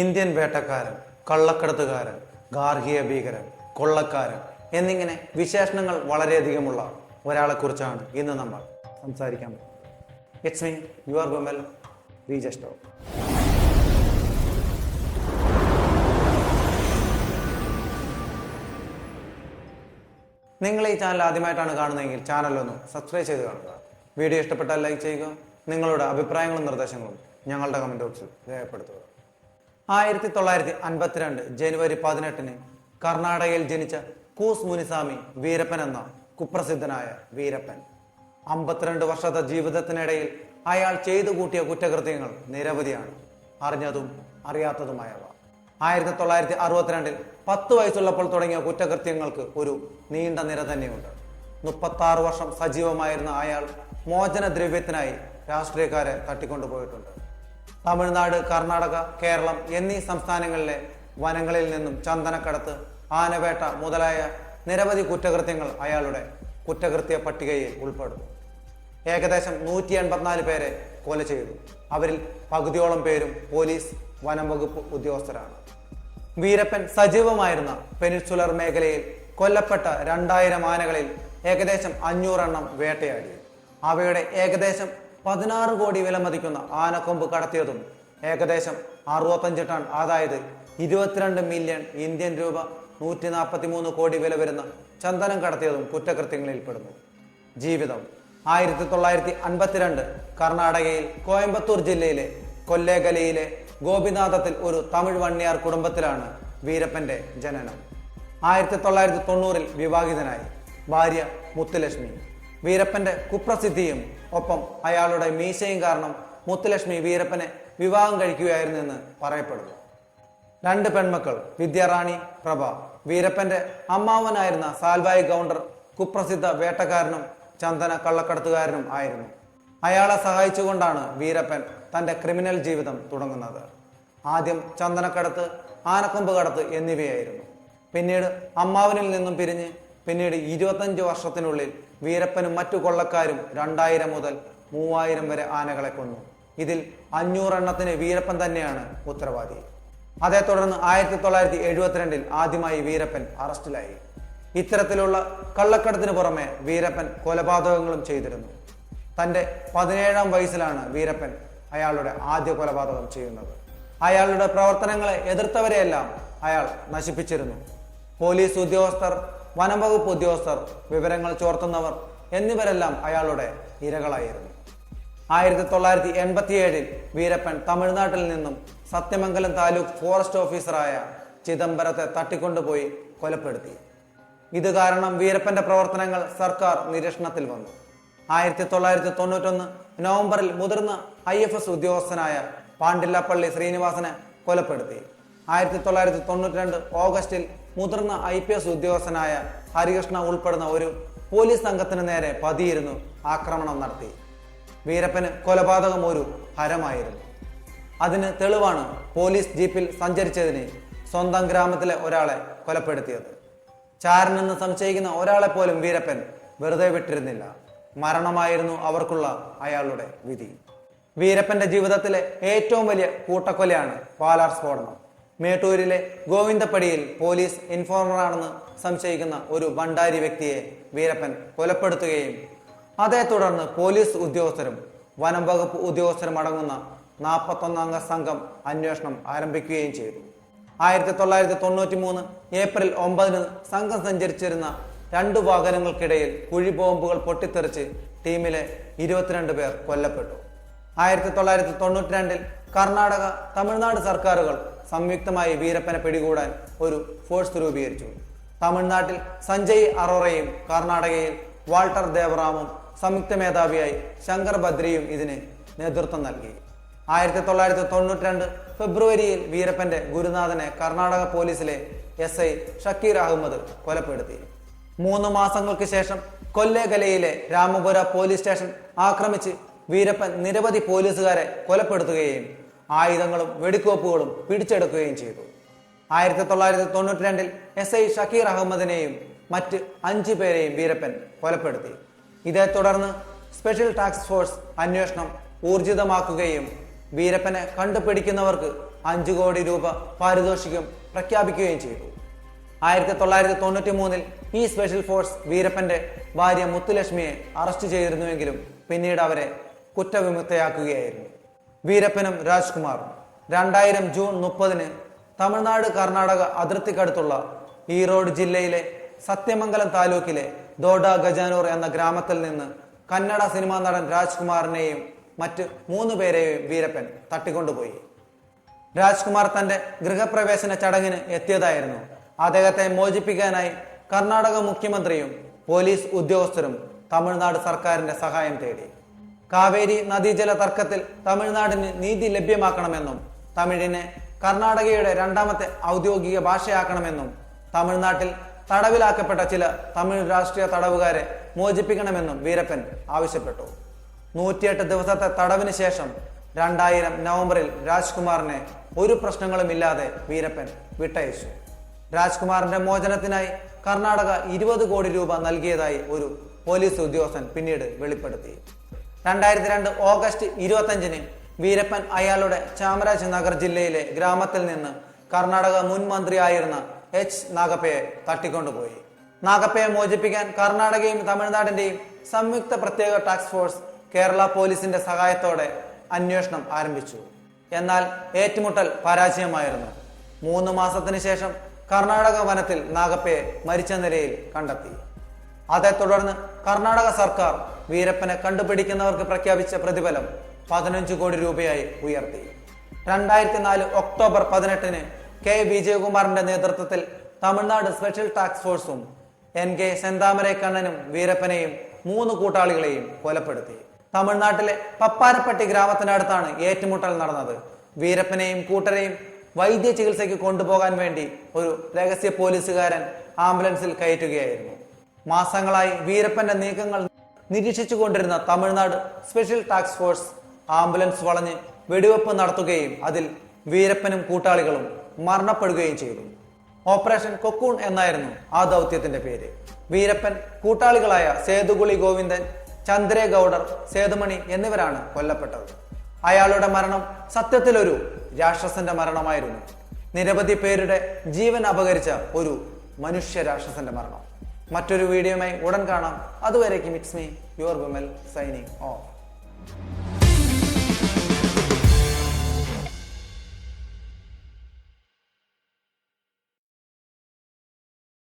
Indian വേട്ടക്കാരൻ കള്ളക്കടത്തുകാരൻ ഗാർഹിക ഭീകരൻ കൊള്ളക്കാരൻ എന്നിങ്ങനെ വിശേഷണങ്ങൾ വളരെയധികമുള്ള ഒരാളെക്കുറിച്ചാണ് ഇന്ന് നമ്മൾ സംസാരിക്കാൻ ഇറ്റ്സ് മീ യു ആർ ഗോമൽ വി ജസ്റ്റോ നിങ്ങൾ ഈ ചാനൽ ആദ്യമായിട്ടാണ് കാണുന്നതെങ്കിൽ ചാനൽ ഒന്ന് സബ്സ്ക്രൈബ് ചെയ്ത് കാണുക. വീഡിയോ ഇഷ്ടപ്പെട്ടാൽ ലൈക്ക് ചെയ്യുക. നിങ്ങളുടെ അഭിപ്രായങ്ങളും നിർദ്ദേശങ്ങളും ഞങ്ങളുടെ കമന്റ് ബോക്സിൽ രേഖപ്പെടുത്തുക. ആയിരത്തി തൊള്ളായിരത്തി അൻപത്തിരണ്ട് ജനുവരി പതിനെട്ടിന് കർണാടകയിൽ ജനിച്ച കൂസ് മുനിസ്വാമി വീരപ്പൻ എന്ന കുപ്രസിദ്ധനായ വീരപ്പൻ. അമ്പത്തിരണ്ട് വർഷത്തെ ജീവിതത്തിനിടയിൽ അയാൾ ചെയ്തു കൂട്ടിയ കുറ്റകൃത്യങ്ങൾ നിരവധിയാണ്. അറിഞ്ഞതും അറിയാത്തതുമായവ. ആയിരത്തി തൊള്ളായിരത്തി അറുപത്തിരണ്ടിൽ പത്ത് വയസ്സുള്ളപ്പോൾ തുടങ്ങിയ കുറ്റകൃത്യങ്ങൾക്ക് ഒരു നീണ്ട നിര തന്നെയുണ്ട്. മുപ്പത്തി ആറ് വർഷം സജീവമായിരുന്ന അയാൾ മോചനദ്രവ്യത്തിനായി രാഷ്ട്രീയക്കാരെ തട്ടിക്കൊണ്ടുപോയിട്ടുണ്ട്. തമിഴ്നാട് കർണാടക കേരളം എന്നീ സംസ്ഥാനങ്ങളിലെ വനങ്ങളിൽ നിന്നും ചന്ദനക്കടത്ത് ആനവേട്ട മുതലായ നിരവധി കുറ്റകൃത്യങ്ങൾ അയാളുടെ കുറ്റകൃത്യ പട്ടികയിൽ ഉൾപ്പെടുന്നു. ഏകദേശം നൂറ്റി എൺപത്തിനാല് പേരെ കൊല ചെയ്തു. അവരിൽ പകുതിയോളം പേരും പോലീസ് വനം വകുപ്പ് ഉദ്യോഗസ്ഥരാണ്. വീരപ്പൻ സജീവമായിരുന്ന പെനിൻസുലർ മേഖലയിൽ കൊല്ലപ്പെട്ട രണ്ടായിരം ആനകളിൽ ഏകദേശം അഞ്ഞൂറെണ്ണം വേട്ടയാടി. അവയുടെ ഏകദേശം പതിനാറ് കോടി വില മതിക്കുന്ന ആനക്കൊമ്പ് കടത്തിയതും ഏകദേശം അറുപത്തഞ്ച് ടൺ. അതായത് ഇരുപത്തിരണ്ട് മില്യൺ ഇന്ത്യൻ രൂപ നൂറ്റി നാൽപ്പത്തി മൂന്ന് കോടി വില വരുന്ന ചന്ദനം കടത്തിയതും കുറ്റകൃത്യങ്ങളിൽ പെടുന്നു ജീവിതം ആയിരത്തി തൊള്ളായിരത്തി അൻപത്തിരണ്ട് കർണാടകയിൽ കോയമ്പത്തൂർ ജില്ലയിലെ കൊല്ലേഗലയിലെ ഗോപിനാഥത്തിൽ ഒരു തമിഴ് വണ്ണിയാർ കുടുംബത്തിലാണ് വീരപ്പന്റെ ജനനം. ആയിരത്തി തൊള്ളായിരത്തി തൊണ്ണൂറിൽ വിവാഹിതനായി ഭാര്യ മുത്തുലക്ഷ്മി. വീരപ്പന്റെ കുപ്രസിദ്ധിയും ഒപ്പം അയാളുടെ മീശയും കാരണം മുത്തുലക്ഷ്മി വീരപ്പനെ വിവാഹം കഴിക്കുകയായിരുന്നു എന്ന് പറയപ്പെടുന്നു. രണ്ട് പെൺമക്കൾ വിദ്യാറാണി പ്രഭ വീരപ്പന്റെ അമ്മാവനായിരുന്ന സാൽവായി ഗൗണ്ടർ കുപ്രസിദ്ധ വേട്ടക്കാരനും ചന്ദന കള്ളക്കടത്തുകാരനും ആയിരുന്നു. അയാളെ സഹായിച്ചുകൊണ്ടാണ് വീരപ്പൻ തന്റെ ക്രിമിനൽ ജീവിതം തുടങ്ങുന്നത്. ആദ്യം ചന്ദനക്കടത്ത് ആനക്കൊമ്പ് കടത്ത് എന്നിവയായിരുന്നു. പിന്നീട് അമ്മാവനിൽ നിന്നും പിരിഞ്ഞ് പിന്നീട് ഇരുപത്തഞ്ച് വർഷത്തിനുള്ളിൽ വീരപ്പനും മറ്റു കൊള്ളക്കാരും രണ്ടായിരം മുതൽ മൂവായിരം വരെ ആനകളെ കൊന്നു. ഇതിൽ അഞ്ഞൂറെണ്ണത്തിന് വീരപ്പൻ തന്നെയാണ് ഉത്തരവാദി. അതേ തുടർന്ന് ആയിരത്തി തൊള്ളായിരത്തി എഴുപത്തിരണ്ടിൽ ആദ്യമായി വീരപ്പൻ അറസ്റ്റിലായി. ഇത്തരത്തിലുള്ള കള്ളക്കടത്തിന് പുറമെ വീരപ്പൻ കൊലപാതകങ്ങളും ചെയ്തിരുന്നു. തന്റെ പതിനേഴാം വയസ്സിലാണ് വീരപ്പൻ അയാളുടെ ആദ്യ കൊലപാതകം ചെയ്യുന്നത്. അയാളുടെ പ്രവർത്തനങ്ങളെ എതിർത്തവരെയെല്ലാം അയാൾ നശിപ്പിച്ചിരുന്നു. പോലീസ് ഉദ്യോഗസ്ഥർ വനംവകുപ്പ് ഉദ്യോഗസ്ഥർ വിവരങ്ങൾ ചോർത്തുന്നവർ എന്നിവരെല്ലാം അയാളുടെ ഇരകളായിരുന്നു. ആയിരത്തി തൊള്ളായിരത്തി എൺപത്തിയേഴിൽ വീരപ്പൻ തമിഴ്നാട്ടിൽ നിന്നും സത്യമംഗലം താലൂക്ക് ഫോറസ്റ്റ് ഓഫീസറായ ചിദംബരത്തെ തട്ടിക്കൊണ്ടുപോയി കൊലപ്പെടുത്തി. ഇത് കാരണം വീരപ്പന്റെ പ്രവർത്തനങ്ങൾ സർക്കാർ നിരീക്ഷണത്തിൽ വന്നു. ആയിരത്തി തൊള്ളായിരത്തി തൊണ്ണൂറ്റൊന്ന് നവംബറിൽ മുതിർന്ന ഐ എഫ് എസ് ഉദ്യോഗസ്ഥനായ പാണ്ടില്ലപ്പള്ളി ശ്രീനിവാസനെ കൊലപ്പെടുത്തി. ആയിരത്തി തൊള്ളായിരത്തി തൊണ്ണൂറ്റി രണ്ട് ഓഗസ്റ്റിൽ മുതിർന്ന ഐ പി എസ് ഉദ്യോഗസ്ഥനായ ഹരികൃഷ്ണ ഉൾപ്പെടുന്ന ഒരു പോലീസ് സംഘത്തിന് നേരെ പതിയിരുന്നു ആക്രമണം നടത്തി. വീരപ്പന് കൊലപാതകം ഒരു ഹരമായിരുന്നു. അതിന് തെളിവാണ് പോലീസ് ജീപ്പിൽ സഞ്ചരിച്ചതിന് സ്വന്തം ഗ്രാമത്തിലെ ഒരാളെ കൊലപ്പെടുത്തിയത്. ചാരനെന്ന് സംശയിക്കുന്ന ഒരാളെ പോലും വീരപ്പൻ വെറുതെ വിട്ടിരുന്നില്ല. മരണമായിരുന്നു അവർക്കുള്ള അയാളുടെ വിധി. വീരപ്പന്റെ ജീവിതത്തിലെ ഏറ്റവും വലിയ കൂട്ടക്കൊലയാണ് പാലാർ സ്ഫോടനം. മേട്ടൂരിലെ ഗോവിന്ദപ്പടിയിൽ പോലീസ് ഇൻഫോർമറാണെന്ന് സംശയിക്കുന്ന ഒരു ഭണ്ഡാരി വ്യക്തിയെ വീരപ്പൻ കൊലപ്പെടുത്തുകയും അതേ തുടർന്ന് പോലീസ് ഉദ്യോഗസ്ഥരും വനം വകുപ്പ് ഉദ്യോഗസ്ഥരും അടങ്ങുന്ന നാൽപ്പത്തൊന്നംഗ സംഘം അന്വേഷണം ആരംഭിക്കുകയും ചെയ്തു. ആയിരത്തി തൊള്ളായിരത്തി തൊണ്ണൂറ്റി മൂന്ന് ഏപ്രിൽ ഒമ്പതിന് സംഘം സഞ്ചരിച്ചിരുന്ന രണ്ട് വാഹനങ്ങൾക്കിടയിൽ കുഴി ബോംബുകൾ പൊട്ടിത്തെറിച്ച് ടീമിലെ ഇരുപത്തിരണ്ട് പേർ കൊല്ലപ്പെട്ടു. ആയിരത്തി തൊള്ളായിരത്തി തൊണ്ണൂറ്റി രണ്ടിൽ കർണാടക തമിഴ്നാട് സർക്കാരുകൾ സംയുക്തമായി വീരപ്പനെ പിടികൂടാൻ ഒരു ഫോഴ്സ് രൂപീകരിച്ചു. തമിഴ്നാട്ടിൽ സഞ്ജയ് അറോറയും കർണാടകയിൽ വാൾട്ടർ ദേവറാമും സംയുക്ത മേധാവിയായി ശങ്കർ ബദ്രിയും ഇതിന് നേതൃത്വം നൽകി. ആയിരത്തി തൊള്ളായിരത്തി തൊണ്ണൂറ്റി രണ്ട് ഫെബ്രുവരിയിൽ വീരപ്പന്റെ ഗുരുനാഥനെ കർണാടക പോലീസിലെ എസ് ഐ ഷക്കീർ അഹമ്മദ് കൊലപ്പെടുത്തി. മൂന്ന് മാസങ്ങൾക്ക് ശേഷം കൊല്ലേകലയിലെ രാമപുര പോലീസ് സ്റ്റേഷൻ ആക്രമിച്ച് വീരപ്പൻ നിരവധി പോലീസുകാരെ കൊലപ്പെടുത്തുകയും ആയുധങ്ങളും വെടിക്കോപ്പുകളും പിടിച്ചെടുക്കുകയും ചെയ്തു. ആയിരത്തി തൊള്ളായിരത്തി തൊണ്ണൂറ്റി രണ്ടിൽ എസ് ഐ ഷക്കീർ അഹമ്മദിനെയും മറ്റ് അഞ്ചു പേരെയും വീരപ്പൻ കൊലപ്പെടുത്തി. ഇതേ തുടർന്ന് സ്പെഷ്യൽ ടാസ്ക് ഫോഴ്സ് അന്വേഷണം ഊർജിതമാക്കുകയും വീരപ്പനെ കണ്ടുപിടിക്കുന്നവർക്ക് അഞ്ചു കോടി രൂപ പാരിതോഷികം പ്രഖ്യാപിക്കുകയും ചെയ്തു. ആയിരത്തി തൊള്ളായിരത്തി തൊണ്ണൂറ്റി മൂന്നിൽ ഈ സ്പെഷ്യൽ ഫോഴ്സ് വീരപ്പന്റെ ഭാര്യ മുത്തുലക്ഷ്മിയെ അറസ്റ്റ് ചെയ്തിരുന്നുവെങ്കിലും പിന്നീട് അവരെ കുറ്റവിമുക്തയാക്കുകയായിരുന്നു. വീരപ്പനും രാജ്കുമാറും. രണ്ടായിരം ജൂൺ മുപ്പതിന് തമിഴ്നാട് കർണാടക അതിർത്തിക്കടുത്തുള്ള ഈറോഡ് ജില്ലയിലെ സത്യമംഗലം താലൂക്കിലെ ദോഡ ഗജാനൂർ എന്ന ഗ്രാമത്തിൽ നിന്ന് കന്നഡ സിനിമാ നടൻ രാജ്കുമാറിനെയും മറ്റ് മൂന്ന് പേരെയും വീരപ്പൻ തട്ടിക്കൊണ്ടുപോയി. രാജ്കുമാർ തന്റെ ഗൃഹപ്രവേശന ചടങ്ങിന് എത്തിയതായിരുന്നു. അദ്ദേഹത്തെ മോചിപ്പിക്കാനായി കർണാടക മുഖ്യമന്ത്രിയും പോലീസ് ഉദ്യോഗസ്ഥരും തമിഴ്നാട് സർക്കാരിന്റെ സഹായം തേടി. കാവേരി നദീജല തർക്കത്തിൽ തമിഴ്നാടിന് നീതി ലഭ്യമാക്കണമെന്നും തമിഴിനെ കർണാടകയുടെ രണ്ടാമത്തെ ഔദ്യോഗിക ഭാഷയാക്കണമെന്നും തമിഴ്നാട്ടിൽ തടവിലാക്കപ്പെട്ട ചില തമിഴ് രാഷ്ട്രീയ തടവുകാരെ മോചിപ്പിക്കണമെന്നും വീരപ്പൻ ആവശ്യപ്പെട്ടു. നൂറ്റിയെട്ട് ദിവസത്തെ തടവിന് ശേഷം രണ്ടായിരം നവംബറിൽ രാജ്കുമാറിനെ ഒരു പ്രശ്നങ്ങളുമില്ലാതെ വീരപ്പൻ വിട്ടയച്ചു. രാജ്കുമാറിന്റെ മോചനത്തിനായി കർണാടക ഇരുപത് കോടി രൂപ നൽകിയതായി ഒരു പോലീസ് ഉദ്യോഗസ്ഥൻ പിന്നീട് വെളിപ്പെടുത്തി. രണ്ടായിരത്തി രണ്ട് ഓഗസ്റ്റ് ഇരുപത്തഞ്ചിന് വീരപ്പൻ അയാളുടെ ചാമരാജ് നഗർ ജില്ലയിലെ ഗ്രാമത്തിൽ നിന്ന് കർണാടക മുൻ മന്ത്രിയായിരുന്ന എച്ച് നാഗപ്പയെ തട്ടിക്കൊണ്ടുപോയി. നാഗപ്പയെ മോചിപ്പിക്കാൻ കർണാടകയും തമിഴ്നാടിന്റെയും സംയുക്ത പ്രത്യേക ടാസ്ക് ഫോഴ്സ് കേരള പോലീസിന്റെ സഹായത്തോടെ അന്വേഷണം ആരംഭിച്ചു. എന്നാൽ ഏറ്റുമുട്ടൽ പരാജയമായിരുന്നു. മൂന്ന് മാസത്തിന് ശേഷം കർണാടക വനത്തിൽ നാഗപ്പയെ മരിച്ച നിലയിൽ കണ്ടെത്തി. അതേ തുടർന്ന് കർണാടക സർക്കാർ വീരപ്പനെ കണ്ടുപിടിക്കുന്നവർക്ക് പ്രഖ്യാപിച്ച പ്രതിഫലം പതിനഞ്ച് കോടി രൂപയായി ഉയർത്തി. രണ്ടായിരത്തി നാല് ഒക്ടോബർ പതിനെട്ടിന് കെ. വിജയകുമാറിന്റെ നേതൃത്വത്തിൽ തമിഴ്നാട് സ്പെഷ്യൽ ടാസ്ക് ഫോഴ്സും എൻ. കെ. സെന്താമരെ കണ്ണനും വീരപ്പനെയും മൂന്ന് കൂട്ടാളികളെയും കൊലപ്പെടുത്തി. തമിഴ്നാട്ടിലെ പപ്പാരപ്പട്ടി ഗ്രാമത്തിനടുത്താണ് ഏറ്റുമുട്ടൽ നടന്നത്. വീരപ്പനെയും കൂട്ടരെയും വൈദ്യ ചികിത്സയ്ക്ക് കൊണ്ടുപോകാൻ വേണ്ടി ഒരു രഹസ്യ പോലീസുകാരൻ ആംബുലൻസിൽ കയറ്റുകയായിരുന്നു. മാസങ്ങളായി വീരപ്പന്റെ നീക്കങ്ങൾ നിരീക്ഷിച്ചു കൊണ്ടിരുന്ന Tamil Nadu special task force ambulance വളഞ്ഞ് വെടിവെപ്പ് നടത്തുകയും അതിൽ വീരപ്പനും കൂട്ടാളികളും മരണപ്പെടുകയും ചെയ്തു. ഓപ്പറേഷൻ കൊക്കൂൺ എന്നായിരുന്നു ആ ദൗത്യത്തിന്റെ പേര്. വീരപ്പൻ കൂട്ടാളികളായ സേതുകുളി ഗോവിന്ദൻ ചന്ദ്രേ ഗൗഡർ സേതുമണി എന്നിവരാണ് കൊല്ലപ്പെട്ടത്. അയാളുടെ മരണം സത്യത്തിലൊരു രാക്ഷസന്റെ മരണമായിരുന്നു. നിരവധി പേരുടെ ജീവൻ അപകരിച്ച ഒരു മനുഷ്യ രാക്ഷസന്റെ മരണം. മറ്റൊരു വീഡിയോയുമായി ഉടൻ കാണാം. അതുവരേക്കും it's me your Vimal signing off